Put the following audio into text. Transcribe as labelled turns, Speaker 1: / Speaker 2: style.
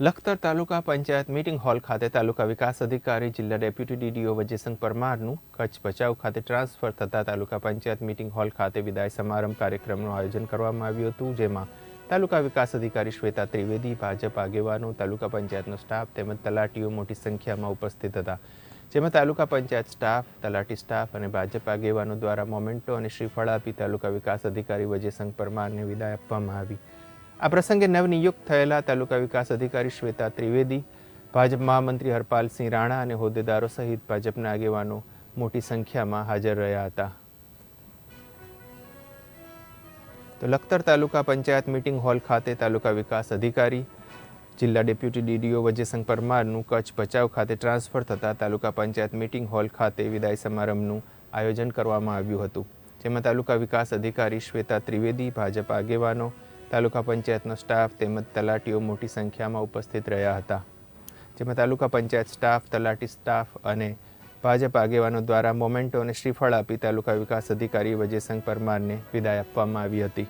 Speaker 1: Lakhtar taluka panchayat meeting hall ખાતે તાલુકા વિકાસ અધિકારી, જિલ્લા ડેપ્યુટી ડીડીઓ વજયસંગ પરમારનું કચ્છ ભચાઉ ખાતે ટ્રાન્સફર થતા તાલુકા પંચાયત મીટિંગ હોલ ખાતે વિદાય સમારંભ કાર્યક્રમનું આયોજન કરવામાં આવ્યું હતું, જેમાં તાલુકા વિકાસ અધિકારી શ્વેતા ત્રિવેદી, ભાજપ આગેવાનો, તાલુકા પંચાયતનો સ્ટાફ તેમજ તલાટીઓ મોટી સંખ્યામાં ઉપસ્થિત હતા. જેમાં તાલુકા પંચાયત સ્ટાફ, તલાટી સ્ટાફ અને ભાજપ આગેવાનો દ્વારા મોમેન્ટો અને શ્રીફળ આપી તાલુકા વિકાસ અધિકારી વજયસંગ પરમારને વિદાય આપવામાં આવી. આ પ્રસંગે નવનિયુક્ત થયેલા તાલુકા વિકાસ અધિકારી શ્વેતા ત્રિવેદી, ભાજપ મહામંત્રી હરપાલસિંહ રાણા અને હોદ્દેદારો સહિત ભાજપના આગેવાનો મોટી સંખ્યામાં હાજર રહ્યા હતા. તો લખતર તાલુકા પંચાયત મીટિંગ હોલ ખાતે તાલુકા વિકાસ અધિકારી, જિલ્લા ડેપ્યુટી ડીડીઓ વજયસંગ પરમારનું કચ્છ ભચાઉ ખાતે ટ્રાન્સફર થતાં તાલુકા પંચાયત મીટિંગ હોલ ખાતે વિદાય સમારંભનું આયોજન કરવામાં આવ્યું હતું. જેમાં તાલુકા વિકાસ અધિકારી શ્વેતા ત્રિવેદી, ભાજપ આગેવાનો તાલુકા પંચાયતનો સ્ટાફ તેમજ તલાટીઓ મોટી સંખ્યામાં ઉપસ્થિત રહ્યા હતા. જેમાં તાલુકા પંચાયત સ્ટાફ, તલાટી સ્ટાફ અને ભાજપ આગેવાનો દ્વારા મોમેન્ટો અને શ્રીફળ આપી તાલુકા વિકાસ અધિકારી વજયસંગ પરમારને વિદાય આપવામાં આવી હતી.